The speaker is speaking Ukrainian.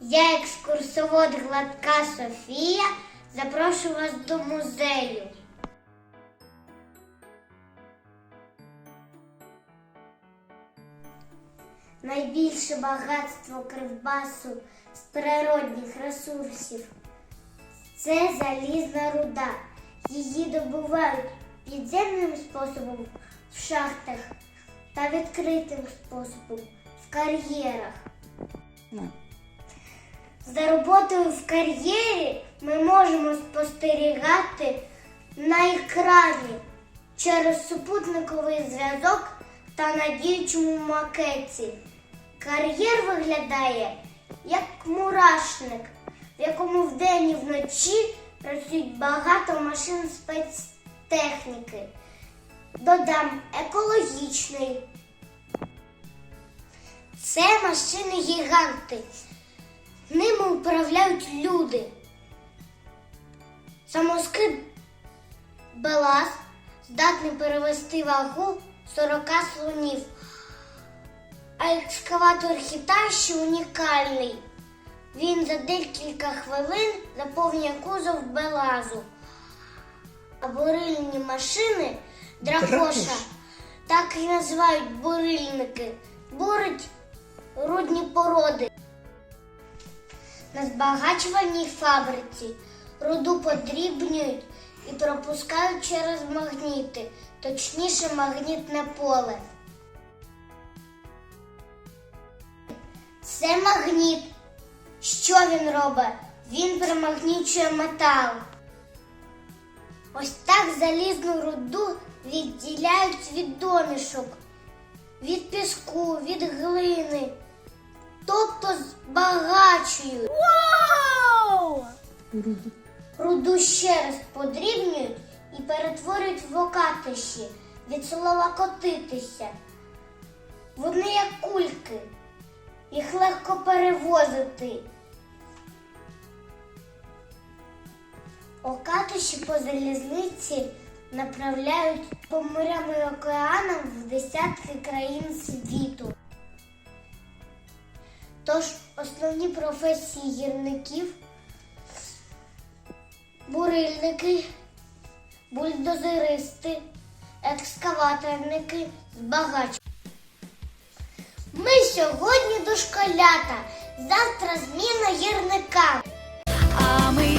Я екскурсовод Гладка Софія. Запрошую вас до музею. Найбільше багатство Кривбасу з природних ресурсів це залізна руда. Її добувають підземним способом в шахтах та відкритим способом в кар'єрах. За роботою в кар'єрі ми можемо спостерігати на екрані через супутниковий зв'язок та на діючому макеті. Кар'єр виглядає як мурашник, в якому вдень і вночі працюють багато машин спецтехніки. Додам екологічний. Це машини-гіганти. Ними управляють люди. Самоскид Белас здатний перевести вагу 40 слонів. А екскаватор Хіташі унікальний. Він за декілька хвилин заповнює кузов Белазу. А бурильні машини дракоша Дракош. так і називають бурильники. Бурить На збагачувальній фабриці руду подрібнюють і пропускають через магніти, точніше магнітне поле. Це магніт. Що він робить? Він примагнічує метал. Ось так залізну руду відділяють від домішок, від піску, від глини, збагачують. Руду ще раз подрібнюють і перетворюють в окатиші від слова котитися. Вони як кульки, їх легко перевозити. Окатиші по залізниці направляють по морям і океанам в десятки країн світу. Тож основні професії гірників бурильники, бульдозеристи, екскаваторники, збагач. Ми сьогодні дошколята, завтра зміна гірника. А ми